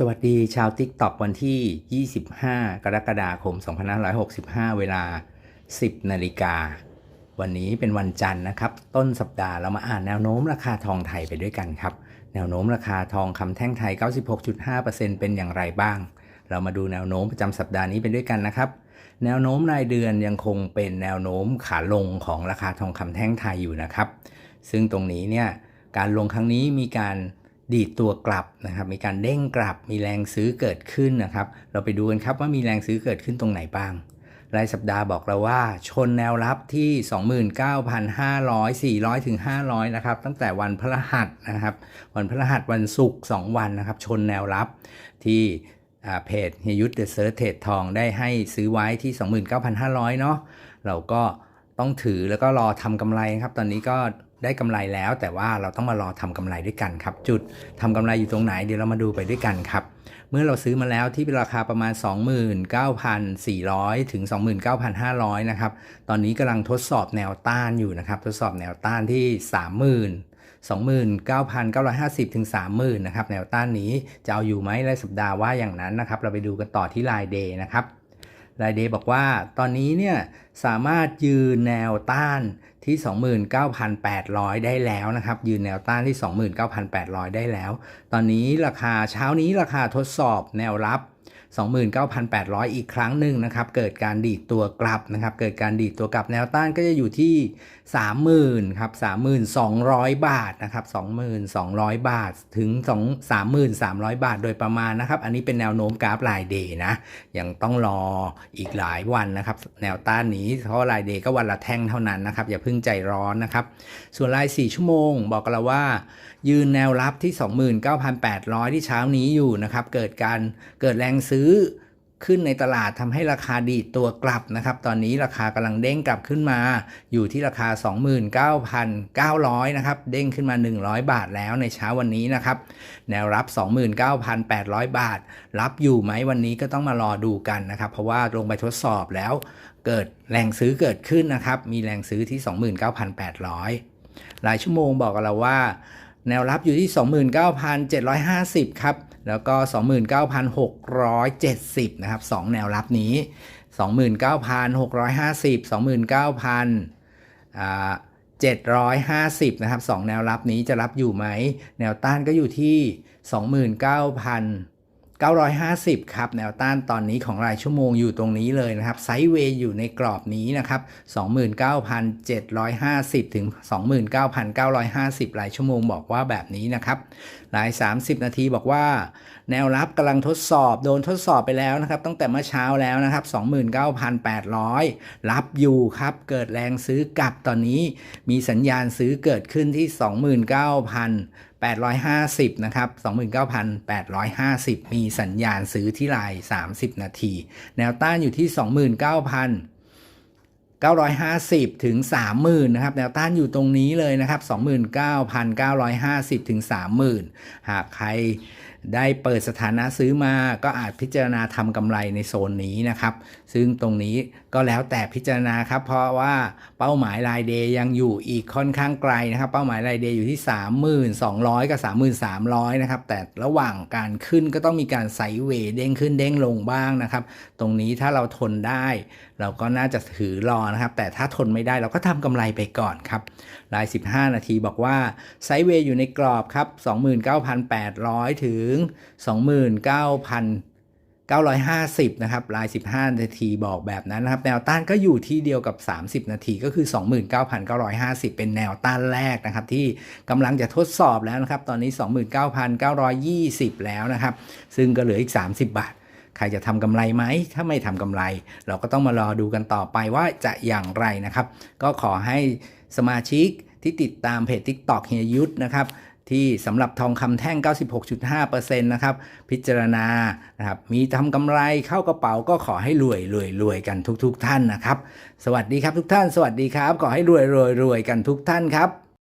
สวัสดีชาว TikTok วันที่ 25 กรกฎาคม 2565 เวลา 10 นาฬิกา วันนี้เป็นวันจันทร์นะครับ ต้นสัปดาห์เรามาอ่านแนวโน้มราคาทองไทยไปด้วยกันครับ แนวโน้มราคาทองคำแท่งไทย 96.5%เป็นอย่างไรบ้าง เรามาดูแนวโน้มประจำสัปดาห์นี้ไปด้วยกันนะครับ แนวโน้มรายเดือนยังคงเป็นแนวโน้มขาลงของราคาทองคำแท่งไทยอยู่นะครับ ซึ่งตรงนี้เนี่ยการลงครั้งนี้มีการ ดีดตัวกลับนะครับ มีการเด้งกลับ มีแรงซื้อเกิดขึ้นนะครับ เราไปดูกันครับว่ามีแรงซื้อเกิดขึ้นตรงไหนบ้าง รายสัปดาห์บอกเราว่า ชนแนวรับที่ 29,500 400ถึง500นะครับ ตั้งแต่วันพฤหัสนะครับ วันพฤหัสวันศุกร์2วันนะครับ ชนแนวรับที่เพจเฮียยุทธเดอะเซิร์ชเทรดทองได้ให้ซื้อไว้ที่ 29,500 เนาะเราก็ต้องถือแล้วก็รอทำกำไรครับ ตอนนี้ก็ ได้กำไรแล้ว แต่ว่าเราต้องมารอทำกำไรด้วยกันครับ จุดทำกำไรอยู่ตรงไหนเดี๋ยวเรามาดูไปด้วยกันครับ เมื่อเราซื้อมาแล้วที่ราคาประมาณ 29,400 ถึง 29,500 นะครับ ตอนนี้กำลังทดสอบแนวต้านอยู่นะครับ ทดสอบแนวต้านที่ 30,000 29,950 ถึง 30,000 นะครับ แนวต้านนี้จะเอาอยู่ไหมรายสัปดาห์ว่าอย่างนั้นนะครับ เราไปดูกันต่อที่รายเดย์นะครับ รายเดย์บอกว่าตอนนี้เนี่ยสามารถยืนแนวต้านที่ 29,800 ได้แล้วนะครับ ยืนแนวต้านที่ 29,800 ได้แล้ว ตอนนี้ราคาเช้านี้ราคาทดสอบแนวรับ 29,800 อีกครั้งหนึ่งนะครับเกิดการดีดตัวกลับนะครับเกิดการดีดตัวกลับแนวต้านก็จะอยู่ที่ 30,000ครับ3,200 บาทนะครับ2,200 บาทถึง 2 3,300 บาทโดยประมาณนะครับอันนี้เป็นแนวโน้มกราฟรายเดย์นะยังต้องรออีกหลายวันนะครับแนวต้านนี้เพราะรายเดย์ก็วันละแท่งเท่านั้นนะครับอย่าเพิ่งใจร้อนนะครับส่วนราย 4 ชั่วโมง บอกกับเราว่า ยืนแนวรับที่ 29,800 ที่เช้านี้อยู่นะครับเกิดการเกิดแรงงซื้อขึ้นในตลาดทำให้ราคาดีตัวกลับนะครับ ตอนนี้ราคากำลังเด้งกลับขึ้นมา อยู่ที่ราคา 29,900 นะครับ เด้งขึ้นมา 100 บาทแล้วในเช้าวันนี้นะครับ แนวรับ 29,800 บาท รับอยู่ไหมวันนี้ก็ต้องมารอดูกันนะครับ เพราะว่าลงไปทดสอบแล้ว เกิดแรงซื้อเกิดขึ้นนะครับ มีแรงซื้อที่ 29,800รายชั่วโมงบอกกับเราว่า แนวรับอยู่ที่ 29,750 ครับ แล้วก็ 29,670 นะครับ 2 แนวรับนี้ 29,650 29,000 750 นะครับ 2 แนวรับนี้จะรับอยู่ไหม แนวต้านก็อยู่ที่ 29,000 950 ครับ แนวต้านตอนนี้ของรายชั่วโมงอยู่ตรงนี้เลยนะครับ ไซด์เวย์อยู่ในกรอบนี้นะครับ 29,750 ถึง 29,950 รายชั่วโมงบอกว่าแบบนี้นะครับ ราย 30 นาทีบอกว่า แนวรับกำลังทดสอบโดนทดสอบไปแล้วนะครับ ตั้งแต่เมื่อเช้าแล้วนะครับ 29,800 รับอยู่ครับ เกิดแรงซื้อกลับตอนนี้ มีสัญญาณซื้อเกิดขึ้นที่ 29,000 850 นะครับ 29,850 มีสัญญาณซื้อที่ลาย 30 นาที แนวต้านอยู่ที่ 29,000 950 ถึง 30,000 นะครับ แนวต้านอยู่ตรงนี้เลยนะครับ 29,950 ถึง 30,000 หากใคร ได้เปิดสถานะซื้อมาก็อาจพิจารณาทำกำไรในโซนนี้นะครับ ซึ่งตรงนี้ก็แล้วแต่พิจารณาครับ เพราะว่าเป้าหมายรายเดย์ยังอยู่อีกค่อนข้างไกลนะครับ เป้าหมายรายเดย์อยู่ที่ 3,200 กับ 3,300 นะครับ แต่ระหว่างการขึ้นก็ต้องมีการไซด์เวเด้งขึ้นเด้งลงบ้างนะครับ ตรงนี้ถ้าเราทนได้ เราก็น่าจะถือรอนะครับ แต่ถ้าทนไม่ได้เราก็ทำกำไรไปก่อนครับราย 15 นาทีบอกว่าไซด์เวอยู่ในกรอบครับ 29,800ถึง 29,950 นะครับราย 15 นาทีบอกแบบนั้นนะครับ แนวต้านก็อยู่ที่เดียวกับ 30 นาทีก็คือ 29,950 เป็นแนวต้านแรกนะครับ ที่กำลังจะทดสอบแล้วนะครับ ตอนนี้ 29,920 แล้วนะครับ ซึ่งก็เหลืออีก 30 บาทใครจะทำกำไรไหม ถ้าไม่ทำกำไร เราก็ต้องมารอดูกันต่อไปว่าจะอย่างไรนะครับ ก็ขอให้สมาชิกที่ติดตามเพจ TikTok เฮียยุทธนะครับ ที่สำหรับทองคำแท่ง 96.5%นะครับพิจารณานะครับมีทำกำไรเข้ากระเป๋าก็ขอให้รวยรวยรวยกันทุกๆทท่านนะครับ สวัสดีครับทุกท่าน สวัสดีครับ ขอให้รวยรวยรวยกันทุกท่านครับ